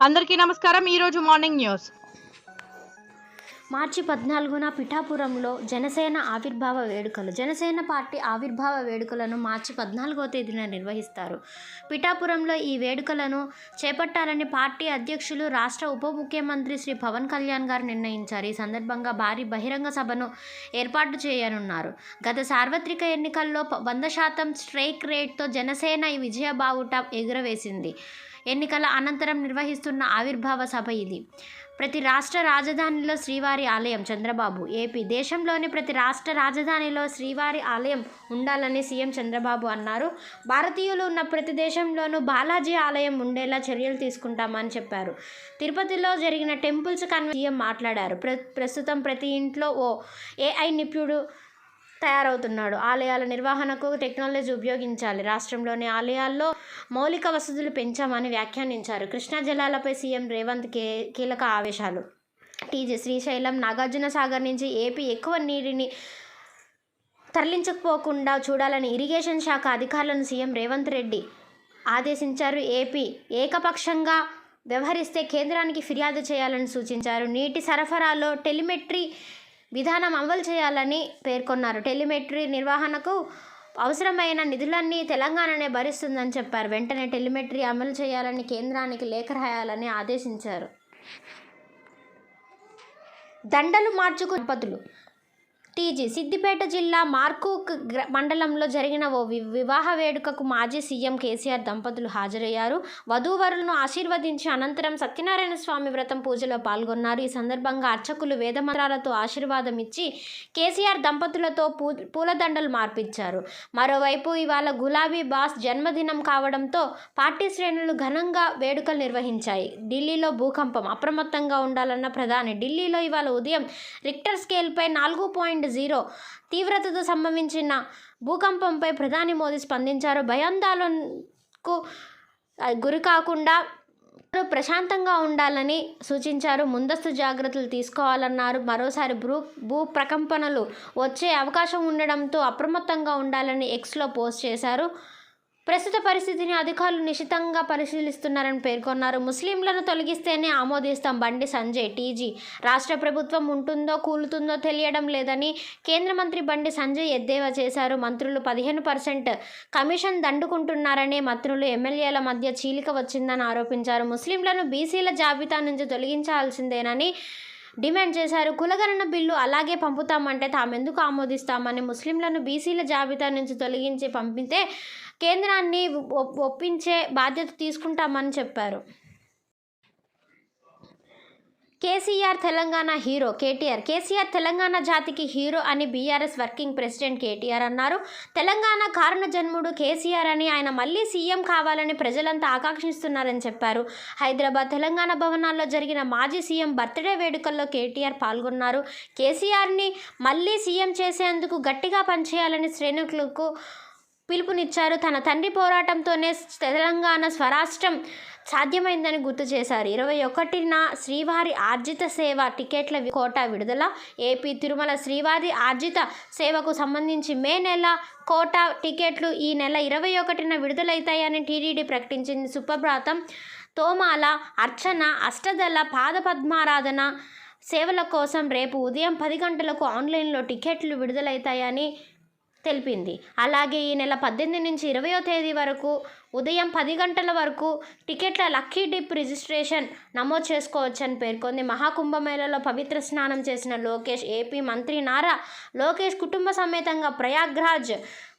అందరికీ నమస్కారం ఈరోజు మార్నింగ్ న్యూస్ మార్చి పద్నాలుగున పిఠాపురంలో జనసేన ఆవిర్భావ వేడుకలు. జనసేన పార్టీ ఆవిర్భావ వేడుకలను మార్చి పద్నాలుగో తేదీన నిర్వహిస్తారు. పిఠాపురంలో ఈ వేడుకలను చేపట్టాలని పార్టీ అధ్యక్షులు రాష్ట్ర ఉప ముఖ్యమంత్రి శ్రీ పవన్ కళ్యాణ్ గారు నిర్ణయించారు. ఈ సందర్భంగా భారీ బహిరంగ సభను ఏర్పాటు చేయనున్నారు. గత సార్వత్రిక ఎన్నికల్లో ప- వంద శాతం స్ట్రైక్ రేట్తో జనసేన ఈ విజయబావుట ఎగురవేసింది. ఎన్నికల అనంతరం నిర్వహిస్తున్న ఆవిర్భావ సభ ఇది. ప్రతి రాష్ట్ర రాజధానిలో శ్రీవారి ఆలయం. చంద్రబాబు ఏపీ దేశంలోని ప్రతి రాష్ట్ర రాజధానిలో శ్రీవారి ఆలయం ఉండాలని సీఎం చంద్రబాబు అన్నారు. భారతీయులు ఉన్న ప్రతి దేశంలోనూ బాలాజీ ఆలయం ఉండేలా చర్యలు తీసుకుంటామని చెప్పారు. తిరుపతిలో జరిగిన టెంపుల్స్ కన్వెన్ సీఎం మాట్లాడారు. ప్ర ప్రస్తుతం ప్రతి ఇంట్లో ఓ ఏఐ నిపుణుడు తయారవుతున్నాడు. ఆలయాల నిర్వహణకు టెక్నాలజీ ఉపయోగించాలి. రాష్ట్రంలోని ఆలయాల్లో మౌలిక వసతులు పెంచామని వ్యాఖ్యానించారు. కృష్ణా జలాలపై సీఎం రేవంత్ కే కీలక ఆవేశాలు. టీజీ శ్రీశైలం నాగార్జున సాగర్ నుంచి ఏపీ ఎక్కువ నీటిని తరలించకపోకుండా చూడాలని ఇరిగేషన్ శాఖ అధికారులను సీఎం రేవంత్ రెడ్డి ఆదేశించారు. ఏపీ ఏకపక్షంగా వ్యవహరిస్తే కేంద్రానికి ఫిర్యాదు చేయాలని సూచించారు. నీటి సరఫరాలో టెలిమెట్రీ విధానం అమలు చేయాలని పేర్కొన్నారు. టెలిమెట్రీ నిర్వహణకు అవసరమైన నిధులన్నీ తెలంగాణనే భరిస్తుందని చెప్పారు. వెంటనే టెలిమెట్రీ అమలు చేయాలని కేంద్రానికి లేఖ రాయాలని ఆదేశించారు. దండలు మార్చుకు దంపతులు టీజీ. సిద్దిపేట జిల్లా మార్కూక్ గ్ర మండలంలో జరిగిన ఓ వి వివాహ వేడుకకు మాజీ సీఎం కేసీఆర్ దంపతులు హాజరయ్యారు. వధూవరులను ఆశీర్వదించి అనంతరం సత్యనారాయణ స్వామి వ్రతం పూజలో పాల్గొన్నారు. ఈ సందర్భంగా అర్చకులు వేదమంత్రాలతో ఆశీర్వాదం ఇచ్చి కేసీఆర్ దంపతులతో పూ పూలదండలు మార్పించారు. మరోవైపు ఇవాళ గులాబీ బాస్ జన్మదినం కావడంతో పార్టీ శ్రేణులు ఘనంగా వేడుకలు నిర్వహించాయి. ఢిల్లీలో భూకంపం అప్రమత్తంగా ఉండాలన్న ప్రధాని ఢిల్లీలో ఇవాళ ఉదయం రిక్టర్ స్కేల్పై నాలుగు పాయింట్ జీరో. తీవ్రతతో సంభవించిన భూకంపంపై ప్రధాని మోదీ స్పందించారు. భయాందోళనకు గురి కాకుండా ప్రశాంతంగా ఉండాలని సూచించారు. ముందస్తు జాగ్రత్తలు తీసుకోవాలన్నారు. మరోసారి భూ భూ ప్రకంపనలు వచ్చే అవకాశం ఉండడంతో అప్రమత్తంగా ఉండాలని ఎక్స్లో పోస్ట్ చేశారు. ప్రస్తుత పరిస్థితిని అధికారులు నిశితంగా పరిశీలిస్తున్నారని పేర్కొన్నారు. ముస్లింలను తొలగిస్తేనే ఆమోదిస్తాం. బండి సంజయ్ టీజీ. రాష్ట్ర ప్రభుత్వం ఉంటుందో కూలుతుందో తెలియడం లేదని కేంద్ర మంత్రి బండి సంజయ్ ఎద్దేవా చేశారు. మంత్రులు పదిహేను పర్సెంట్ కమిషన్ దండుకుంటున్నారనే మంత్రులు ఎమ్మెల్యేల మధ్య చీలిక వచ్చిందని ఆరోపించారు. ముస్లింలను బీసీల జాబితా నుంచి తొలగించాల్సిందేనని డిమాండ్ చేశారు. కులగణన బిల్లు అలాగే పంపుతామంటే తామెందుకు ఆమోదిస్తామని ముస్లింలను బీసీల జాబితా నుంచి తొలగించి పంపితే కేంద్రాన్ని ఒప్- ఒప్పించే బాధ్యత తీసుకుంటామని చెప్పారు. KCR Telangana hero KTR. KCR Telangana జాతికి హీరో అని బీఆర్ఎస్ వర్కింగ్ ప్రెసిడెంట్ కేటీఆర్ అన్నారు. తెలంగాణ కారణ జన్ముడు కేసీఆర్ అని ఆయన మళ్ళీ సీఎం కావాలని ప్రజలంతా ఆకాంక్షిస్తున్నారని చెప్పారు. హైదరాబాద్ తెలంగాణ భవనాల్లో జరిగిన మాజీ సీఎం బర్త్డే వేడుకల్లో కేటీఆర్ పాల్గొన్నారు. కేసీఆర్ని మళ్ళీ సీఎం చేసేందుకు గట్టిగా పనిచేయాలని శ్రేణులకు పిలుపునిచ్చారు. తన తండ్రి పోరాటంతోనే తెలంగాణ స్వరాష్ట్రం సాధ్యమైందని గుర్తు చేశారు. ఇరవై ఒకటిన శ్రీవారి ఆర్జిత సేవ టికెట్ల వి- కోటా విడుదల. ఏపీ తిరుమల శ్రీవారి ఆర్జిత సేవకు సంబంధించి మే నెల కోటా టికెట్లు ఈ నెల ఇరవై ఒకటిన విడుదలవుతాయని టీడీడీ ప్రకటించింది. సుప్రభాతం తోమాల అర్చన అష్టదళ పాదపద్మారాధన సేవల కోసం రేపు ఉదయం పది గంటలకు ఆన్లైన్లో టికెట్లు విడుదలవుతాయని తెలిపింది. అలాగే ఈ నెల పద్దెనిమిది నుంచి ఇరవయో తేదీ వరకు ఉదయం పది గంటల వరకు టికెట్ల లక్కీ డిప్ రిజిస్ట్రేషన్ నమోదు చేసుకోవచ్చని పేర్కొంది. మహాకుంభమేళలో పవిత్ర స్నానం చేసిన లోకేష్ ఏపీ మంత్రి నారా లోకేష్ కుటుంబ సమేతంగా ప్రయాగ్రాజ్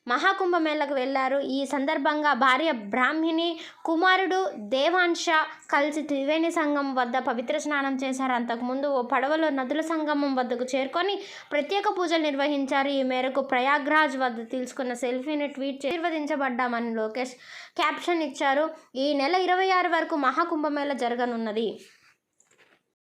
మహాకుంభమేళకు వెళ్ళారు ఈ సందర్భంగా భార్య బ్రాహ్మిణి కుమారుడు దేవాంశ కలిసి త్రివేణి సంఘం వద్ద పవిత్ర స్నానం చేశారు. అంతకుముందు ఓ పడవలో నదుల సంగమం వద్దకు చేరుకొని ప్రత్యేక పూజలు నిర్వహించారు. ఈ మేరకు ప్రయాగ్రాజ్ వద్ద తీసుకున్న సెల్ఫీని ట్వీట్ చేసి ఆశీర్వదించబడ్డామని లోకేష్ క్యాప్షన్ ఇచ్చారు. ఈ నెల ఇరవై ఆరు వరకు మహాకుంభమేళ జరగనున్నది.